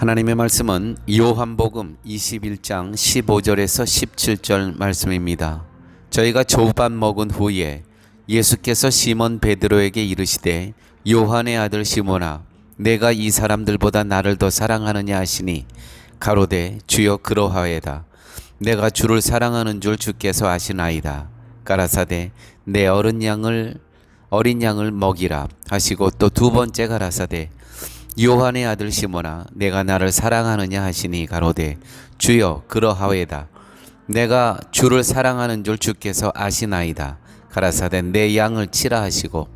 하나님의 말씀은 요한복음 21장 15절에서 17절 말씀입니다. 저희가 조밥 먹은 후에 예수께서 시몬 베드로에게 이르시되 요한의 아들 시몬아 내가 이 사람들보다 나를 더 사랑하느냐 하시니 가로되 주여 그러하에다 내가 주를 사랑하는 줄 주께서 아시나이다 가라사대 내 어린 양을 어린 양을 먹이라 하시고 또 두 번째 가라사대 요한의 아들 시모나 내가 나를 사랑하느냐 하시니 가로되 주여 그러하외다. 내가 주를 사랑하는 줄 주께서 아시나이다. 가라사대 내 양을 치라 하시고.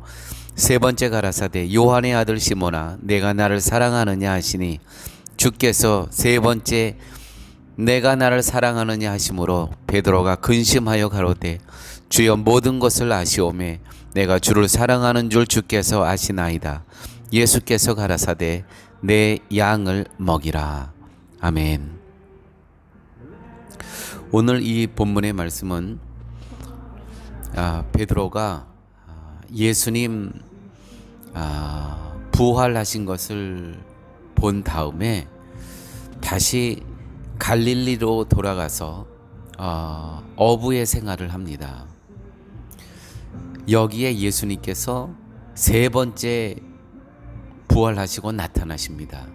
세 번째 가라사대 요한의 아들 시모나 내가 나를 사랑하느냐 하시니 주께서 세 번째 내가 나를 사랑하느냐 하심으로 베드로가 근심하여 가로되 주여 모든 것을 아시오매 내가 주를 사랑하는 줄 주께서 아시나이다 예수께서 가라사대 내 양을 먹이라 아멘 오늘 이 본문의 말씀은 아, 베드로가 아, 예수님 아, 부활하신 것을 본 다음에 다시 갈릴리로 돌아가서 어, 어부의 생활을 합니다. 여기에 예수님께서 세 번째 부활하시고 나타나십니다.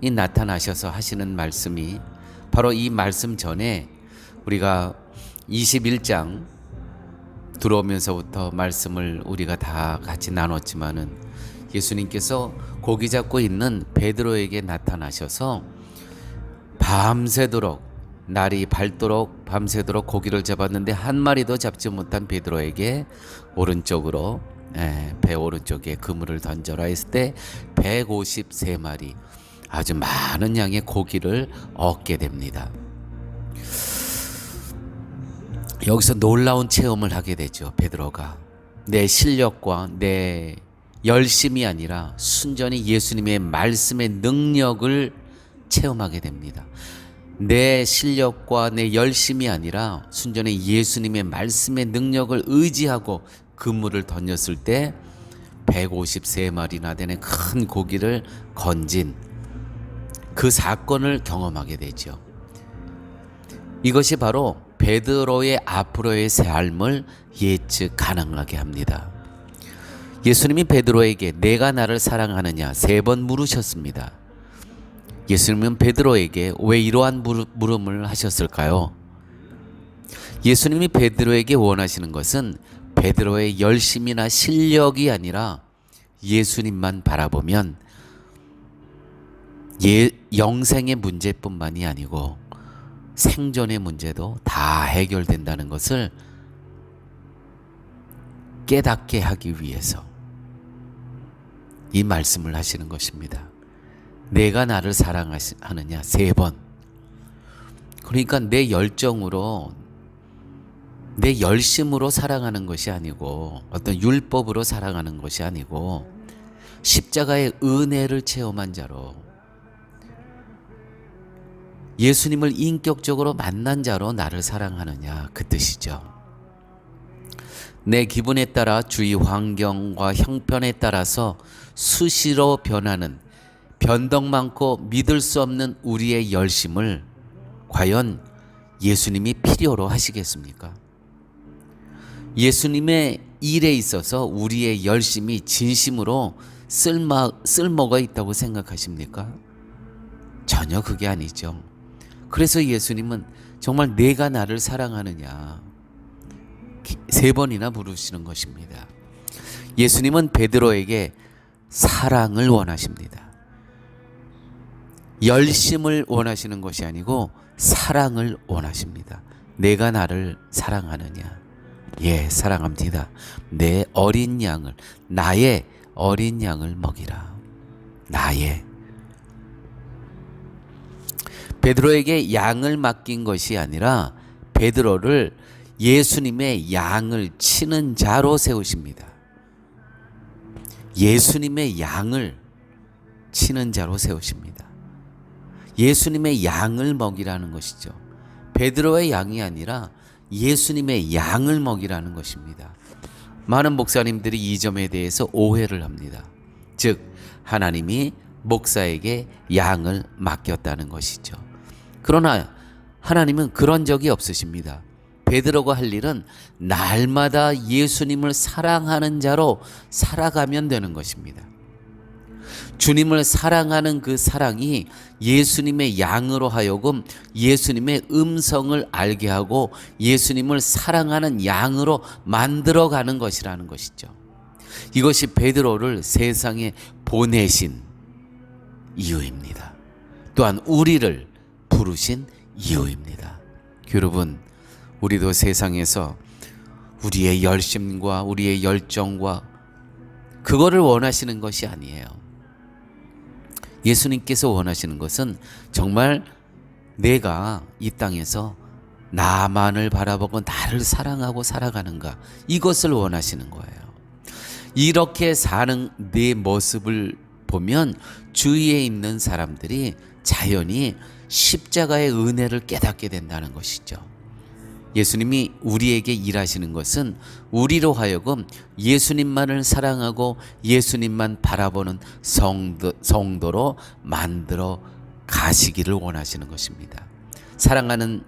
이 나타나셔서 하시는 말씀이 바로 이 말씀 전에 우리가 21장 들어오면서부터 말씀을 우리가 다 같이 나눴지만은 예수님께서 고기 잡고 있는 베드로에게 나타나셔서 밤새도록 날이 밝도록 밤새도록 고기를 잡았는데 한 마리도 잡지 못한 베드로에게 오른쪽으로 예, 배 오른쪽에 그물을 던져라 했을 때 153마리 아주 많은 양의 고기를 얻게 됩니다. 여기서 놀라운 체험을 하게 되죠. 베드로가 내 실력과 내 열심이 아니라 순전히 예수님의 말씀의 능력을 체험하게 됩니다. 내 실력과 내 열심이 아니라 순전히 예수님의 말씀의 능력을 의지하고 그물을 던졌을 때 153마리나 되는 큰 고기를 건진 그 사건을 경험하게 되죠. 이것이 바로 베드로의 앞으로의 삶을 예측 가능하게 합니다. 예수님이 베드로에게 내가 나를 사랑하느냐 세 번 물으셨습니다. 예수님은 베드로에게 왜 이러한 물음을 하셨을까요? 예수님이 베드로에게 원하시는 것은 베드로의 열심이나 실력이 아니라 예수님만 바라보면 예, 영생의 문제뿐만이 아니고 생존의 문제도 다 해결된다는 것을 깨닫게 하기 위해서 이 말씀을 하시는 것입니다. 내가 나를 사랑하느냐 세 번. 그러니까 내 열정으로 내 열심으로 사랑하는 것이 아니고 어떤 율법으로 사랑하는 것이 아니고 십자가의 은혜를 체험한 자로 예수님을 인격적으로 만난 자로 나를 사랑하느냐 그 뜻이죠. 내 기분에 따라 주위 환경과 형편에 따라서 수시로 변하는 변덕 많고 믿을 수 없는 우리의 열심을 과연 예수님이 필요로 하시겠습니까? 예수님의 일에 있어서 우리의 열심이 진심으로 쓸마, 쓸모가 있다고 생각하십니까? 전혀 그게 아니죠. 그래서 예수님은 정말 내가 나를 사랑하느냐 세 번이나 물으시는 것입니다. 예수님은 베드로에게 사랑을 원하십니다. 열심을 원하시는 것이 아니고 사랑을 원하십니다. 내가 나를 사랑하느냐? 예, 사랑합니다. 내 어린 양을, 나의 어린 양을 먹이라. 나의. 베드로에게 양을 맡긴 것이 아니라 베드로를 예수님의 양을 치는 자로 세우십니다. 예수님의 양을 치는 자로 세우십니다. 예수님의 양을 먹이라는 것이죠. 베드로의 양이 아니라 예수님의 양을 먹이라는 것입니다. 많은 목사님들이 이 점에 대해서 오해를 합니다. 즉, 하나님이 목사에게 양을 맡겼다는 것이죠. 그러나 하나님은 그런 적이 없으십니다. 베드로가 할 일은 날마다 예수님을 사랑하는 자로 살아가면 되는 것입니다. 주님을 사랑하는 그 사랑이 예수님의 양으로 하여금 예수님의 음성을 알게 하고 예수님을 사랑하는 양으로 만들어 가는 것이라는 것이죠. 이것이 베드로를 세상에 보내신 이유입니다. 또한 우리를 부르신 이유입니다. 여러분, 우리도 세상에서 우리의 열심과 우리의 열정과 그거를 원하시는 것이 아니에요. 예수님께서 원하시는 것은 정말 내가 이 땅에서 나만을 바라보고 나를 사랑하고 살아가는가 이것을 원하시는 거예요. 이렇게 사는 내 모습을 보면 주위에 있는 사람들이 자연히 십자가의 은혜를 깨닫게 된다는 것이죠. 예수님이 우리에게 일하시는 것은 우리로 하여금 예수님만을 사랑하고 예수님만 바라보는 성도, 성도로 만들어 가시기를 원하시는 것입니다. 사랑하는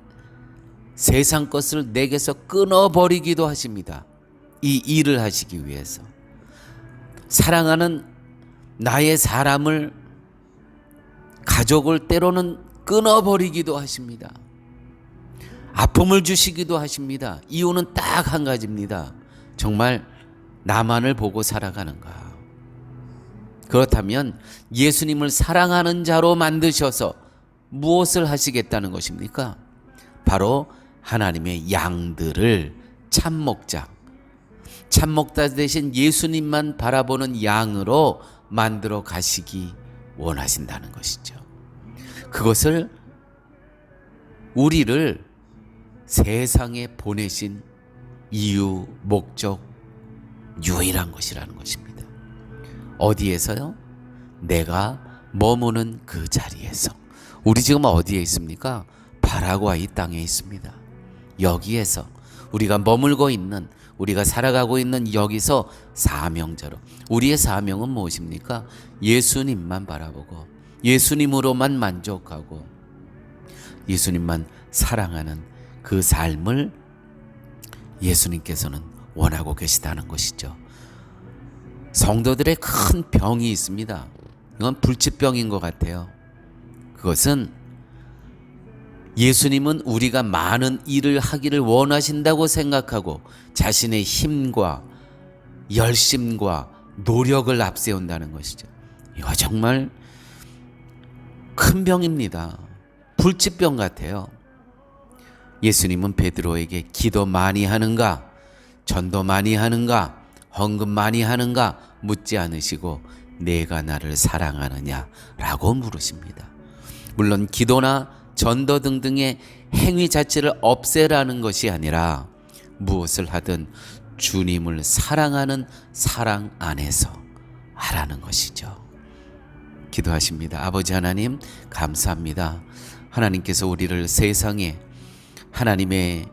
세상 것을 내게서 끊어버리기도 하십니다. 이 일을 하시기 위해서. 사랑하는 나의 사람을 가족을 때로는 끊어버리기도 하십니다. 아픔을 주시기도 하십니다. 이유는 딱 한 가지입니다. 정말 나만을 보고 살아가는가. 그렇다면 예수님을 사랑하는 자로 만드셔서 무엇을 하시겠다는 것입니까? 바로 하나님의 양들을 참목자, 참목자 대신 예수님만 바라보는 양으로 만들어 가시기 원하신다는 것이죠. 그것을 우리를 세상에 보내신 이유, 목적, 유일한 것이라는 것입니다. 어디에서요? 내가 머무는 그 자리에서. 우리 지금 어디에 있습니까? 바라과이 땅에 있습니다. 여기에서 우리가 머물고 있는 우리가 살아가고 있는 여기서 사명자로 우리의 사명은 무엇입니까? 예수님만 바라보고 예수님으로만 만족하고 예수님만 사랑하는 그 삶을 예수님께서는 원하고 계시다는 것이죠. 성도들의 큰 병이 있습니다. 이건 불치병인 것 같아요. 그것은 예수님은 우리가 많은 일을 하기를 원하신다고 생각하고 자신의 힘과 열심과 노력을 앞세운다는 것이죠. 이거 정말 큰 병입니다. 불치병 같아요. 예수님은 베드로에게 기도 많이 하는가, 전도 많이 하는가, 헌금 많이 하는가 묻지 않으시고 내가 나를 사랑하느냐라고 물으십니다. 물론 기도나 전도 등등의 행위 자체를 없애라는 것이 아니라 무엇을 하든 주님을 사랑하는 사랑 안에서 하라는 것이죠. 기도하십니다. 아버지 하나님, 감사합니다. 하나님께서 우리를 세상에 하나님의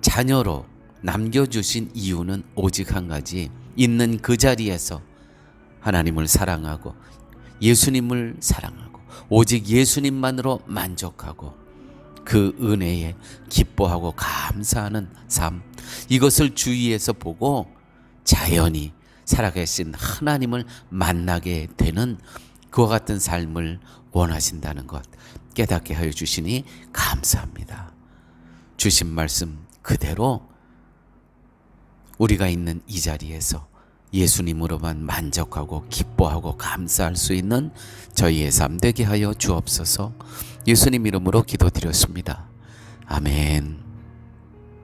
자녀로 남겨주신 이유는 오직 한 가지. 있는 그 자리에서 하나님을 사랑하고 예수님을 사랑하고 오직 예수님만으로 만족하고 그 은혜에 기뻐하고 감사하는 삶. 이것을 주위에서 보고 자연히 살아계신 하나님을 만나게 되는 그와 같은 삶을 원하신다는 것 깨닫게 하여 주시니 감사합니다. 주신 말씀 그대로 우리가 있는 이 자리에서 예수님으로만 만족하고 기뻐하고 감사할 수 있는 저희의 삶 되게 하여 주옵소서 예수님 이름으로 기도드렸습니다. 아멘.